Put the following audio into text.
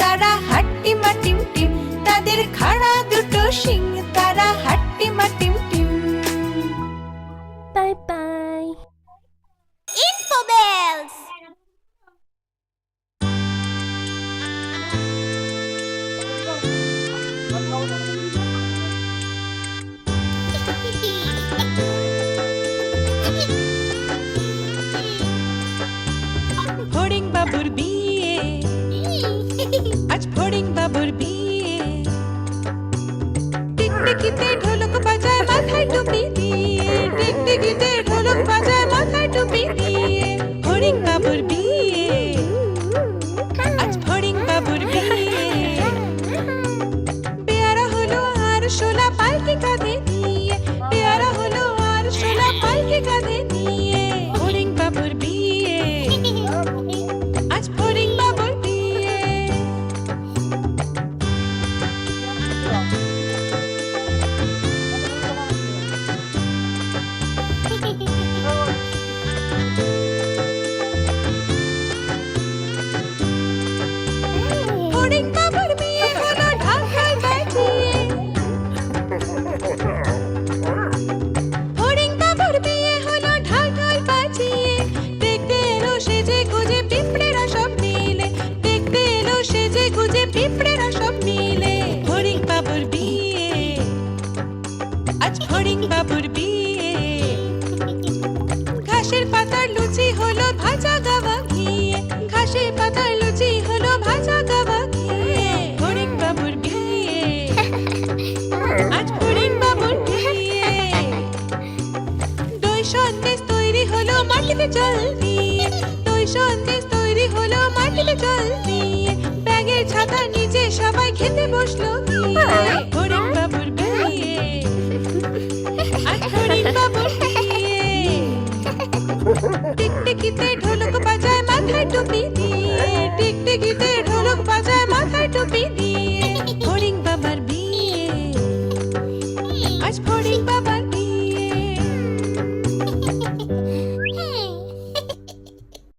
তারা হাট্টি মাটিম টিম তাদের খাড়া দুটো শিং তারা হাট্টি মাটিম টিম বাই বাই। Info bells! ফড়িং বাবুর বিয়ে টিকটিকিতে ঢোলক বাজায় মাথায় টুপি দিয়ে। টিকটিকিতে ঢোলক বাজায় মাথায় টুপি দিয়ে। বাবুর বিয়ে ঘাসের পাতার লুচি হলো ভাজা গাওয়া ঘিয়ে ঘাসের পাতার লুচি হলো ভাজা গাওয়া ঘিয়ে ফড়িং বাবুর বিয়ে। আজ ফড়িং বাবুর বিয়ে। দই সন্দেশ তৈরি হলো মাটিতে জল দিয়ে। দই সন্দেশ তৈরি হলো মাটিতে জল দিয়ে। ব্যাগের ছাতা নিচে সবাই খেতে বসল গিয়ে।